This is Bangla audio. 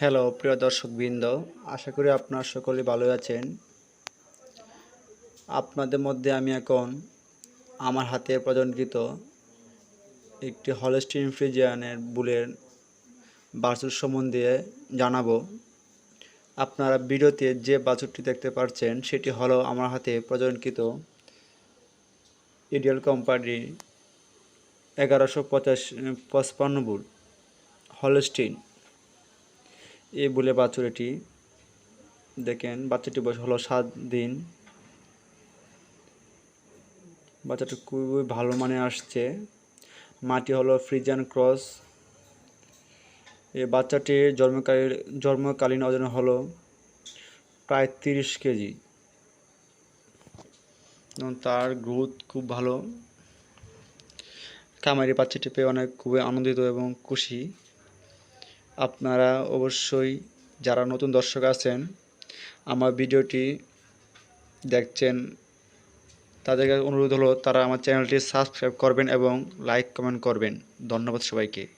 হ্যালো প্রিয় দর্শকবৃন্দ। আশা করি আপনারা সকলে ভালো আছেন। আপনাদের মধ্যে আমি এখন আমার হাতে প্রজনকৃত একটি হলস্টিন ফ্রিজিয়ানের বুলের বাছুর সম্বন্ধে জানাব। আপনারা ভিডিওতে যে বাছুরটি দেখতে পাচ্ছেন, সেটি হলো আমার হাতে প্রজনকৃত ইডিয়াল কোম্পানির এগারোশো পঁচাশ, পঁচপান্ন বুল হলস্টিন এই বলে বাছুর এটি দেখেন, বাচ্চাটি বয়স হলো সাত দিন। বাচ্চাটি খুবই ভালো মানে আসছে। মাটি হলো ফ্রিজিয়ান ক্রস। এই বাচ্চাটির জন্মকালীন জন্মকালীন ওজন হলো প্রায় তিরিশ কেজি। এবং তার গ্রোথ খুব ভালো। কামারি বাচ্চাটি পেয়ে অনেক খুবই আনন্দিত এবং খুশি। আপনারা অবশ্যই যারা নতুন দর্শক আছেন, আমার ভিডিওটি দেখছেন তাদের কাছে অনুরোধ হলো তারা আমার চ্যানেলটি সাবস্ক্রাইব করবেন এবং লাইক কমেন্ট করবেন। ধন্যবাদ সবাইকে।